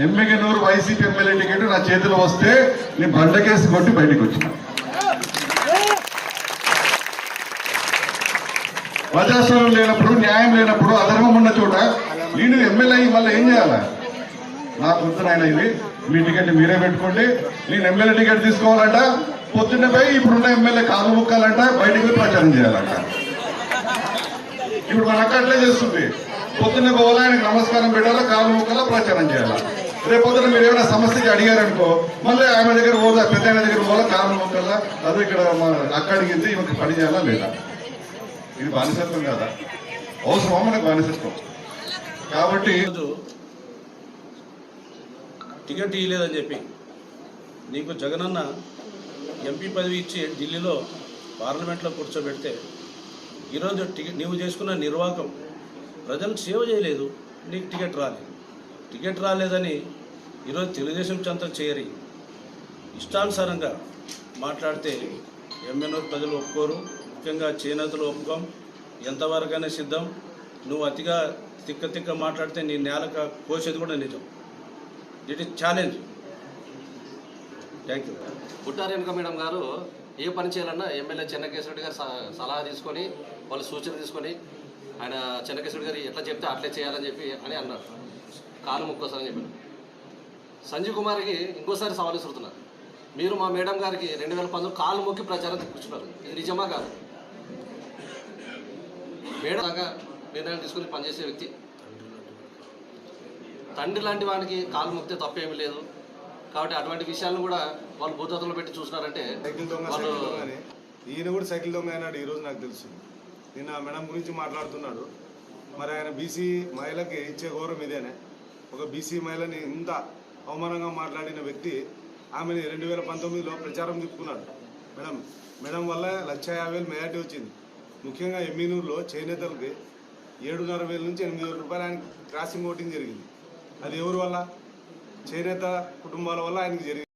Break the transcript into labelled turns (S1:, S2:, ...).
S1: Yemmiganur YCP MLA ticket నా చేతిలో వస్తే నేను బండకేసి కొట్టి బయటికి వచ్చిన. ప్రజాస్వామ్యం లేనప్పుడు న్యాయం లేనప్పుడు అధర్మం ఉన్న చోట నేను ఎమ్మెల్యే అయ్యి మళ్ళీ ఏం చేయాలా? నాకు వద్దు నాయన ఇది. మీ టికెట్ మీరే పెట్టుకోండి. నేను ఎమ్మెల్యే టికెట్ తీసుకోవాలంట. పొద్దున్న పోయి ఇప్పుడున్న ఎమ్మెల్యే కాలు ముక్కాలంట. బయటకు ప్రచారం చేయాలంట. ఇప్పుడు మన అక్క అట్లే చేస్తుంది. పొద్దున్న పోవాలా ఆయనకు నమస్కారం పెట్టాలా కాలు ముక్కలా ప్రచారం చేయాలా? రేపు పొద్దున మీరు ఏమైనా సమస్యకి అడిగారనుకో మళ్ళీ ఆమె దగ్గర పోదా పెద్ద ఆయన దగ్గర పోదా కారణం ముక్కలా అదే ఇక్కడ మా అక్క అడిగింది ఈమెకి పని చేయాలా లేదా? ఇది బానిసత్వం కదా? అవసరమా మనకు బానిసత్వం? కాబట్టి
S2: టికెట్ ఇవ్వలేదని చెప్పి నీకు జగనన్న ఎంపీ పదవి ఇచ్చి ఢిల్లీలో పార్లమెంట్లో కూర్చోబెడితే ఈరోజు టికెట్ నీవు చేసుకున్న నిర్వాహకం ప్రజలకు సేవ చేయలేదు నీకు టికెట్ రాలేదు. టికెట్ రాలేదని ఈరోజు తెలుగుదేశం చెంత చేరి ఇష్టానుసారంగా మాట్లాడితే ఎమ్మెల్యే ప్రజలు ఒప్పుకోరు. ముఖ్యంగా చేనేతలు ఒప్పుకోం. ఎంతవరకైనా సిద్ధం. నువ్వు అతిగా తిక్క తిక్క మాట్లాడితే నీ నేలక కోసేది కూడా నిజం. It is challenge thank you
S3: Puttarenuka madam గారు ఏ పని చేయాలన్నా ఎమ్మెల్యే చెన్నకేశ్వరుడి గారు సలహా తీసుకొని వాళ్ళు సూచన తీసుకొని ఆయన చెన్నకేశ్వరుడు గారు ఎట్లా చెప్తే అట్లే చేయాలని చెప్పి అని అన్నారు. కాలు ముక్కోసారని చెప్పారు సంజీవ్ కుమార్కి ఇంకోసారి సవాల్ విసురుతున్నారు. మీరు మా మేడం గారికి రెండు వేల పంతొమ్మిది కాలు మొక్కి ప్రచారం కూర్చున్నారు ఇది నిజమా కాదు? మేడం దాకా నిర్ణయం తీసుకుని పనిచేసే వ్యక్తి. తండ్రి లాంటి వాడికి కాలు మొక్కితే తప్పేమీ లేదు. కాబట్టి అటువంటి విషయాలను కూడా వాళ్ళు భూతత్వంలో పెట్టి చూసినారంటే వాళ్ళు
S4: ఈయన కూడా సైకిల్ దొంగ అయినాడు ఈరోజు నాకు తెలుసు. నిన్న మేడం గురించి మాట్లాడుతున్నాడు. మరి ఆయన బీసీ మహిళకి ఇచ్చే గౌరవం ఇదేనే. ఒక బీసీ మహిళని ఇంత అవమానంగా మాట్లాడిన వ్యక్తి ఆమెని రెండు వేల పంతొమ్మిదిలో ప్రచారం తిప్పుకున్నాడు మేడం మేడం వల్ల లక్ష యాభై వేలు మెజార్టీ వచ్చింది. ముఖ్యంగా ఎమ్మినూరులో చేనేతలకి ఏడున్నర వేల నుంచి ఎనిమిది వేల రూపాయలు ఆయన క్రాసింగ్ ఓటింగ్ జరిగింది. అది ఎవరి వల్ల? చేనేత కుటుంబాల వల్ల ఆయనకి జరిగింది.